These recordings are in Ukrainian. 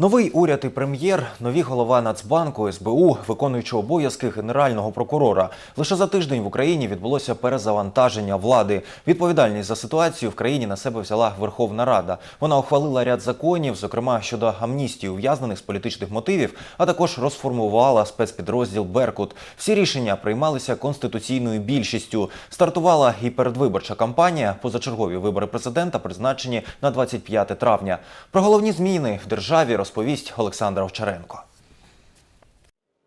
Новий уряд і прем'єр, нові голова Нацбанку, СБУ, виконуючи обов'язки генерального прокурора. Лише за тиждень в Україні відбулося перезавантаження влади. Відповідальність за ситуацію в країні на себе взяла Верховна Рада. Вона ухвалила ряд законів, зокрема щодо амністії ув'язнених з політичних мотивів, а також розформувала спецпідрозділ Беркут. Всі рішення приймалися конституційною більшістю. Стартувала і передвиборча кампанія. Позачергові вибори президента призначені на 25 травня. Про головні зміни в державі розповість Олександр Овчаренко.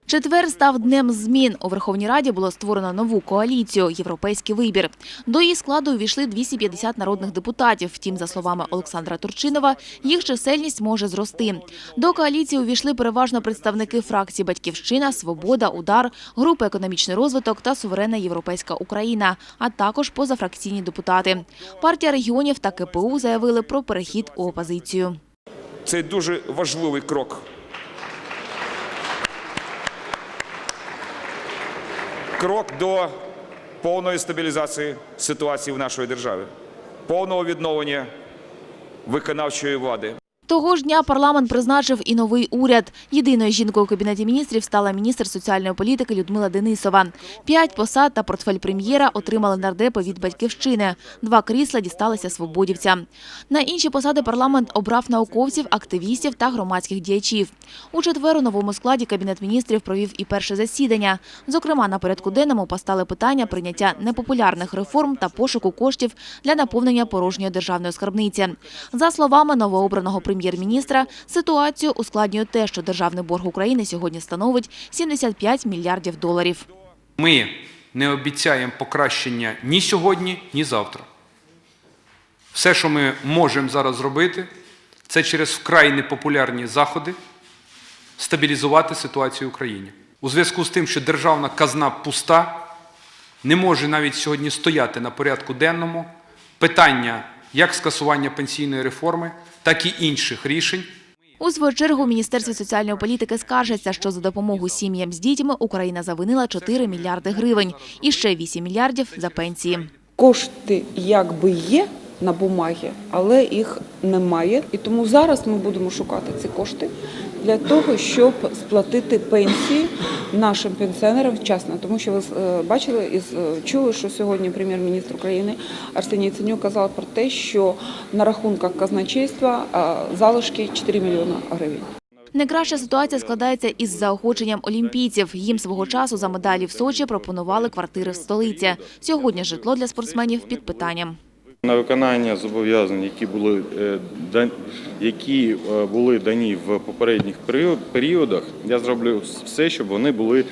Четвер став днем змін. У Верховній Раді було створено нову коаліцію Європейський вибір. До її складу увійшли 250 народних депутатів. Втім, за словами Олександра Турчинова, їх чисельність може зрости. До коаліції увійшли переважно представники фракцій Батьківщина, Свобода, Удар, групи економічний розвиток та суверенна європейська Україна, а також позафракційні депутати. Партія регіонів та КПУ заявили про перехід у опозицію. Це дуже важливий крок. Крок до повної стабілізації ситуації в нашій державі, повного відновлення виконавчої влади. Того ж дня парламент призначив і новий уряд. Єдиною жінкою у кабінеті міністрів стала міністр соціальної політики Людмила Денисова. П'ять посад та портфель прем'єра отримали нардепи від батьківщини. Два крісла дісталися свободівцям. На інші посади парламент обрав науковців, активістів та громадських діячів. У четвер у новому складі кабінет міністрів провів і перше засідання. Зокрема, на порядку денному постали питання прийняття непопулярних реформ та пошуку коштів для наповнення порожньої державної скарбниці. За словами новообраного прем'єр-міністра, ситуацію ускладнює те, що державний борг України сьогодні становить 75 мільярдів доларів. Ми не обіцяємо покращення ні сьогодні, ні завтра. Все, що ми можемо зараз зробити, це через вкрай непопулярні заходи стабілізувати ситуацію в Україні. У зв'язку з тим, що державна казна пуста, не може навіть сьогодні стояти на порядку денному питання як скасування пенсійної реформи, так і інших рішень, У свою чергу міністерство Міністерстві соціальної політики скаржаться, що за допомогу сім'ям з дітьми Україна завинила 4 мільярди гривень і ще 8 мільярдів за пенсії. Кошти якби є на бумагі, але їх немає. І тому зараз ми будемо шукати ці кошти для того, щоб сплатити пенсії нашим пенсіонерам вчасно. Тому що ви е, бачили і е, чули, що сьогодні прем'єр-міністр України Арсеній Яценюк казав про те, що на рахунках казначейства е, залишки 4 мільйони гривень. Найкраща ситуація складається із заохоченням олімпійців. Їм свого часу за медалі в Сочі пропонували квартири в столиці. Сьогодні житло для спортсменів під питанням. На виконання зобов'язань, які були е, які е, були дані в попередніх періодах, я зроблю все, щоб вони були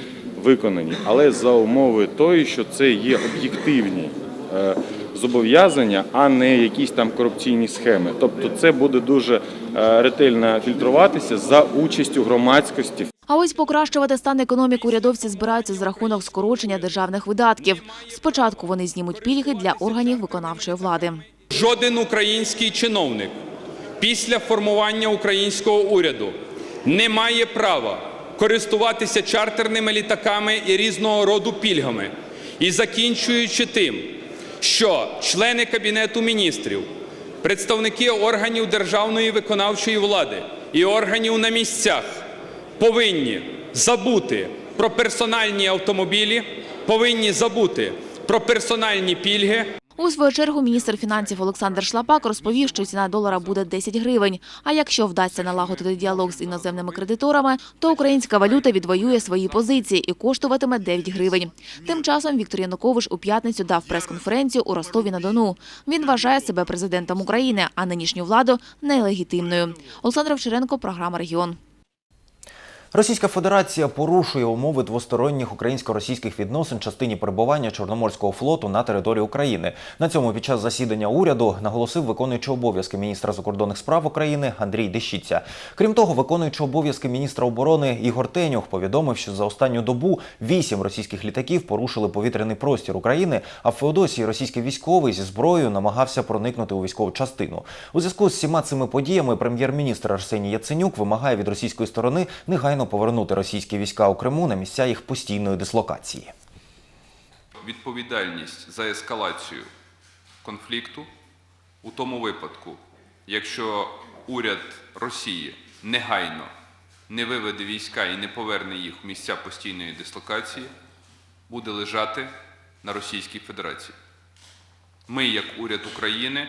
виконані, але за умови тої, що це є об'єктивні е, зобов'язання, а не якісь там корупційні схеми. Тобто, це буде дуже ретельно фільтруватися за участю громадськості. А ось покращувати стан економіки урядовці збираються з рахунок скорочення державних видатків. Спочатку вони знімуть пільги для органів виконавчої влади. Жоден український чиновник після формування українського уряду не має права користуватися чартерними літаками і різного роду пільгами. І закінчуючи тим, що члени Кабінету міністрів, представники органів державної виконавчої влади і органів на місцях повинні забути про персональні автомобілі, повинні забути про персональні пільги, У свою чергу міністр фінансів Олександр Шлапак розповів, що ціна долара буде 10 гривень. А якщо вдасться налагодити діалог з іноземними кредиторами, то українська валюта відвоює свої позиції і коштуватиме 9 гривень. Тим часом Віктор Янукович у п'ятницю дав прес-конференцію у Ростові-на-Дону. Він вважає себе президентом України, а нинішню владу нелегітимною. Олександр Овчаренко, програма Регіон. Російська Федерація порушує умови двосторонніх українсько-російських відносин частині перебування Чорноморського флоту на території України. На цьому під час засідання уряду наголосив виконуючий обов'язки міністра закордонних справ України Андрій Дещиця. Крім того, виконуючий обов'язки міністра оборони Ігор Тенюх повідомив, що за останню добу вісім російських літаків порушили повітряний простір України. А в Феодосії російський військовий зі зброєю намагався проникнути у військову частину. У зв'язку з всіма цими подіями прем'єр-міністр Арсеній Яценюк вимагає від російської сторони негайно повернути російські війська у Криму на місця їх постійної дислокації. відповідальність за ескалацію конфлікту у тому випадку, якщо уряд Росії негайно не виведе війська і не поверне їх в місця постійної дислокації, буде лежати на Російській Федерації. Ми, як уряд України,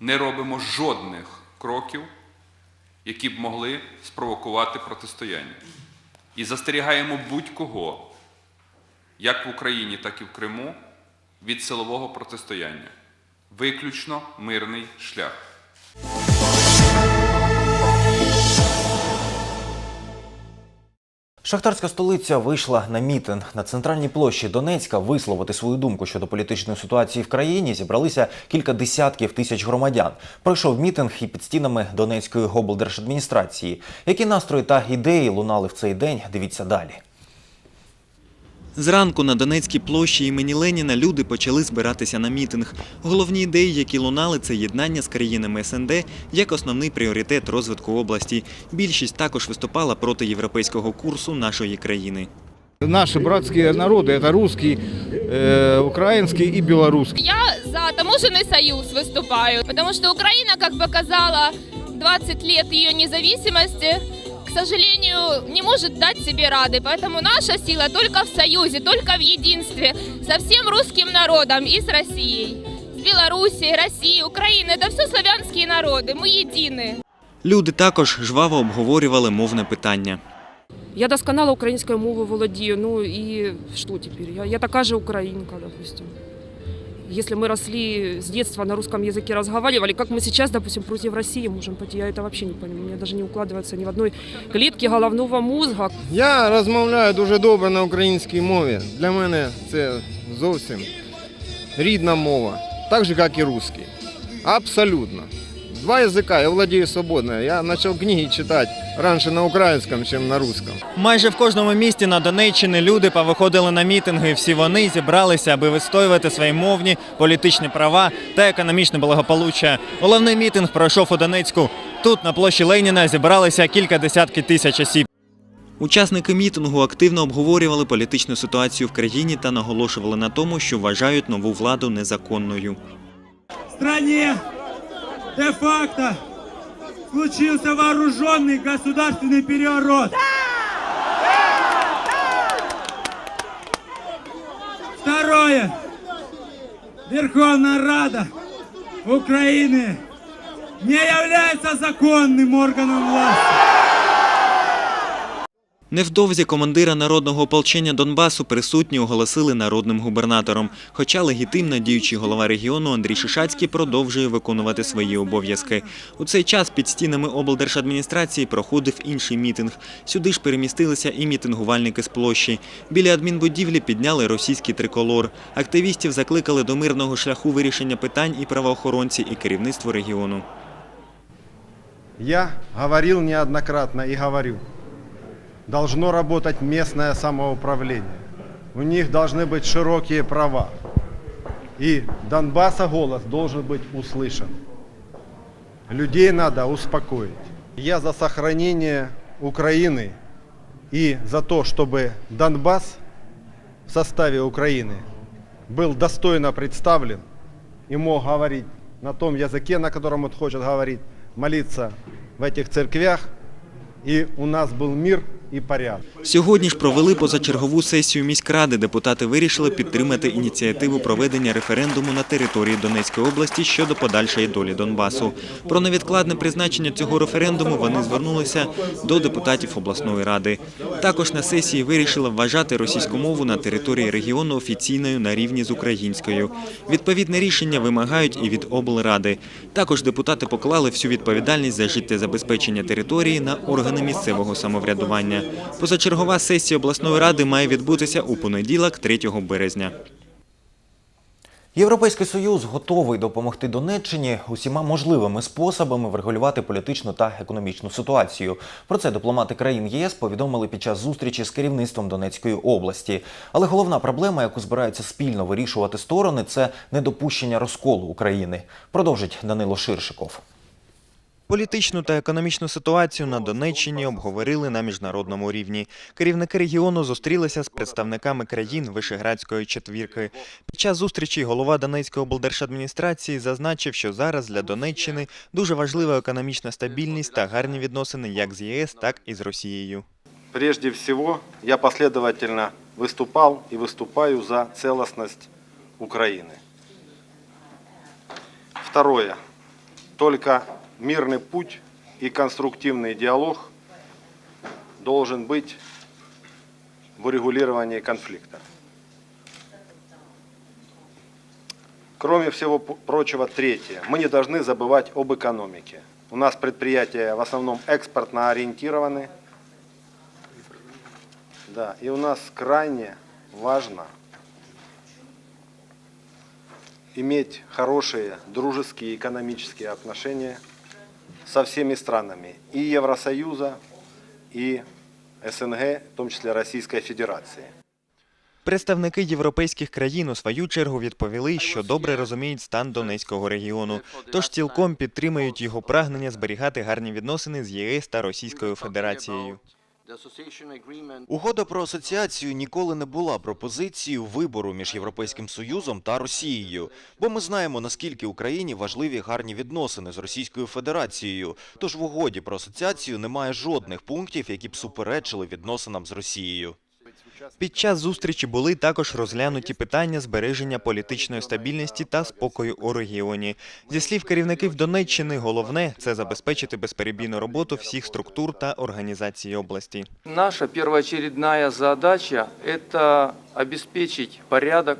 не робимо жодних кроків, які б могли спровокувати протистояння. І застерігаємо будь-кого, як в Україні, так і в Криму, від силового протистояння. Виключно мирний шлях. Шахтарська столиця вийшла на мітинг на центральній площі Донецька. Висловити свою думку щодо політичної ситуації в країні зібралися кілька десятків тисяч громадян. Пройшов мітинг і під стінами Донецької облдержадміністрації. Які настрої та ідеї лунали в цей день? Дивіться далі. Зранку на Донецькій площі імені Леніна люди почали збиратися на мітинг. Головні ідеї, які лунали, це єднання з країнами СНД як основний пріоритет розвитку області. Більшість також виступала проти європейського курсу нашої країни. Наши братские народы – это русский, э, украинский и белорусский. Я за таможенный союз выступаю, потому что Украина, как показала 20 лет ее независимости, к сожалению, не может дать себе рады. Поэтому наша сила только в союзе, только в единстве со всем русским народом и с Россией. С Белоруссией, Россией, Украиной. Это все славянские народы. Мы едины. Люди також жваво обговорювали мовне питання. Я досконало українською мовою володію, ну і що тепер? Я, я така же українка, допустим. Если мы росли с детства на русском языке разговаривали, как мы сейчас, допустим, против России можем пойти, я это вообще не понимаю. У меня даже не укладывается ни в одной клетке головного мозга. Я розмовляю дуже добре на українській мові. Для мене це зовсім рідна мова, так же, як і русский. Абсолютно. Два язика я владію свободно. Я почав книги читати раніше на українському, ніж на русском. Майже в кожному місті на Донеччині люди повиходили на мітинги. Всі вони зібралися, аби вистоювати свої мовні, політичні права та економічне благополуччя. Головний мітинг пройшов у Донецьку. Тут на площі Леніна зібралися кілька десятків тисяч осіб. Учасники мітингу активно обговорювали політичну ситуацію в країні та наголошували на тому, що вважають нову владу незаконною. стране де-факто случился вооруженный государственный переворот. Второе. Верховная Рада Украины не является законным органом власти. Невдовзі командира народного ополчення Донбасу присутні оголосили народним губернатором. Хоча легітимно діючий голова регіону Андрій Шишацький продовжує виконувати свої обов'язки. У цей час під стінами облдержадміністрації проходив інший мітинг. Сюди ж перемістилися і мітингувальники з площі. Біля адмінбудівлі підняли російський триколор. Активістів закликали до мирного шляху вирішення питань і правоохоронці, і керівництво регіону. Я говорил неоднократно и говорю, должно работать местное самоуправление. У них должны быть широкие права. И Донбасса голос должен быть услышан. Людей надо успокоить. Я за сохранение Украины и за то, чтобы Донбасс в составе Украины был достойно представлен и мог говорить на том языке, на котором он хочет говорить, молиться в этих церквях, и у нас был мир и порядок. Сьогодні ж провели позачергову сесію міськради. Депутати вирішили підтримати ініціативу проведення референдуму на території Донецької області щодо подальшої долі Донбасу. Про невідкладне призначення цього референдуму вони звернулися до депутатів обласної ради. Також на сесії вирішили вважати російську мову на території регіону офіційною на рівні з українською. Відповідне рішення вимагають і від облради. Також депутати поклали всю відповідальність за життєзабезпечення території на органи місцевого самоврядування. Позачергова сесія обласної ради має відбутися у понеділок, 3 березня. Європейський союз готовий допомогти Донеччині усіма можливими способами врегулювати політичну та економічну ситуацію. Про це дипломати країн ЄС повідомили під час зустрічі з керівництвом Донецької області. Але головна проблема, яку збираються спільно вирішувати сторони, це недопущення розколу України. Продовжить Данило Ширшиков. Політичну та економічну ситуацію на Донеччині обговорили на міжнародному рівні. Керівники регіону зустрілися з представниками країн Вишеградської четвірки. Під час зустрічі голова Донецької облдержадміністрації зазначив, що зараз для Донеччини дуже важлива економічна стабільність та гарні відносини як з ЄС, так і з Росією. Прежде всего, я последовательно выступал и выступаю за целостность Украины. Второе. Только мирный путь и конструктивный диалог должен быть в урегулировании конфликта. Кроме всего прочего, третье. Мы не должны забывать об экономике. У нас предприятия в основном экспортно ориентированы. Да, и у нас крайне важно иметь хорошие дружеские экономические отношения со всеми странами и Евросоюза, и СНГ, в том числе Российской Федерации. Представники європейських країн у свою чергу відповіли, що добре розуміють стан Донецького регіону, тож цілком підтримують його прагнення зберігати гарні відносини з ЄС та Російською Федерацією. Угода про асоціацію ніколи не була пропозицією вибору між Європейським Союзом та Росією, бо ми знаємо, наскільки Україні важливі гарні відносини з Російською Федерацією. Тож в угоді про асоціацію немає жодних пунктів, які б суперечили відносинам з Росією. Під час зустрічі були також розглянуті питання збереження політичної стабільності та спокою у регіоні. Зі слів керівників Донеччини, головне це забезпечити безперебійну роботу всіх структур та організацій області. Наша первоочередная задача – это обеспечить порядок,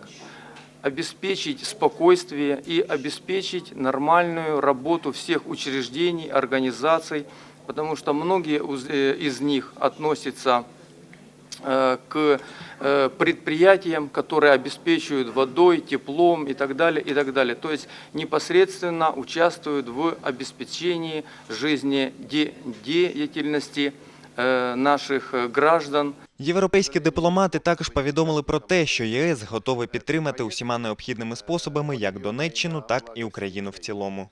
обеспечить спокойствие и обеспечить нормальную работу всех учреждений, организаций, потому что многие уз- э, из них относятся э, к э, предприятиям, которые обеспечивают водой, теплом и так далее, и так далее. То есть непосредственно участвуют в обеспечении жизнедеятельности э, наших э, граждан. Європейські дипломати також повідомили про те, що ЄС готовий підтримати усіма необхідними способами як Донеччину, так і Україну в цілому.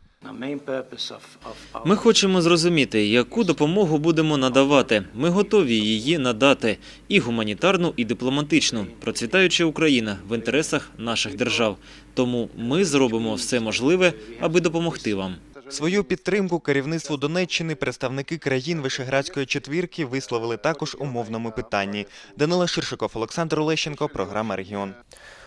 Ми хочемо зрозуміти, яку допомогу будемо надавати. Ми готові її надати і гуманітарну, і дипломатичну. Процвітаюча Україна в інтересах наших держав. Тому ми зробимо все можливе, аби допомогти вам. Свою підтримку керівництву Донеччини представники країн Вишеградської четвірки висловили також у мовному питанні. Данила Ширшиков, Олександр Олещенко, програма Регіон.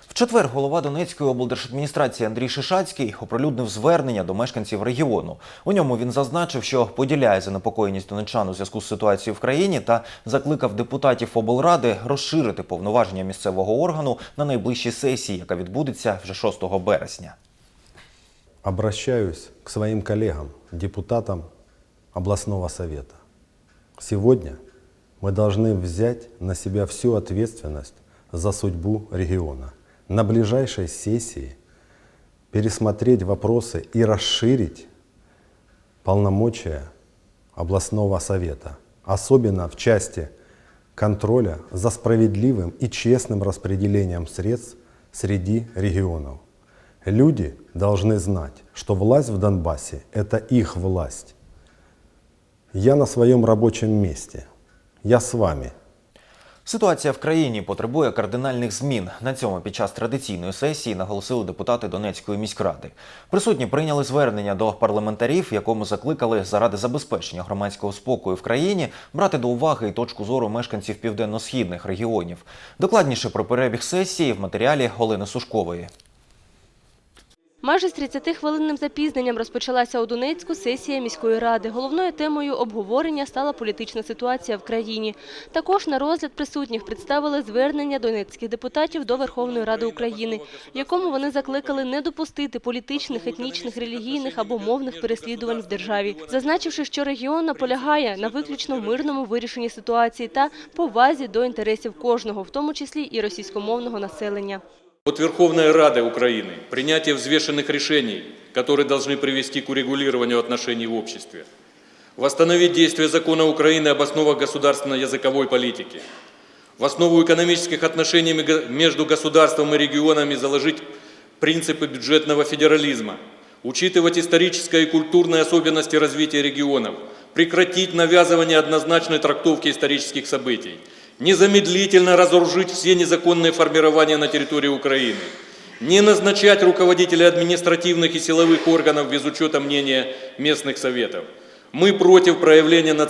В четвер голова Донецької облдержадміністрації Андрій Шишацький оприлюднив звернення до мешканців регіону. У ньому він зазначив, що поділяє занепокоєність донеччан у зв'язку з ситуацією в країні та закликав депутатів облради розширити повноваження місцевого органу на найближчій сесії, яка відбудеться вже 6 березня. Обращаюсь к своим коллегам, депутатам областного совета. Сегодня мы должны взять на себя всю ответственность за судьбу региона. На ближайшей сессии пересмотреть вопросы и расширить полномочия областного совета, особенно в части контроля за справедливым и честным распределением средств среди регионов. Люди должны знать, что власть в Донбассе – это их власть. Я на своем рабочем месте. Я с вами. Ситуація в країні потребує кардинальних змін. На цьому під час традиційної сесії наголосили депутати Донецької міськради. Присутні прийняли звернення до парламентарів, якому закликали заради забезпечення громадського спокою в країні брати до уваги і точку зору мешканців південно-східних регіонів. Докладніше про перебіг сесії в матеріалі Олени Сушкової. Майже з 30-хвилинним запізненням розпочалася у Донецьку сесія міської ради. Головною темою обговорення стала політична ситуація в країні. Також на розгляд присутніх представили звернення донецьких депутатів до Верховної Ради України, в якому вони закликали не допустити політичних, етнічних, релігійних або мовних переслідувань в державі, зазначивши, що регіон наполягає на виключно мирному вирішенні ситуації та повазі до інтересів кожного, в тому числі і російськомовного населення. От Верховной Рады Украины принятие взвешенных решений, которые должны привести к урегулированию отношений в обществе. Восстановить действие закона Украины об основах государственной языковой политики. В основу экономических отношений между государством и регионами заложить принципы бюджетного федерализма. учитывать исторические и культурные особенности развития регионов, прекратить навязывание однозначной трактовки исторических событий, незамедлительно разоружить все незаконные формирования на территории Украины, не назначать руководителей административных и силовых органов без учета мнения местных советов. Мы против проявления национального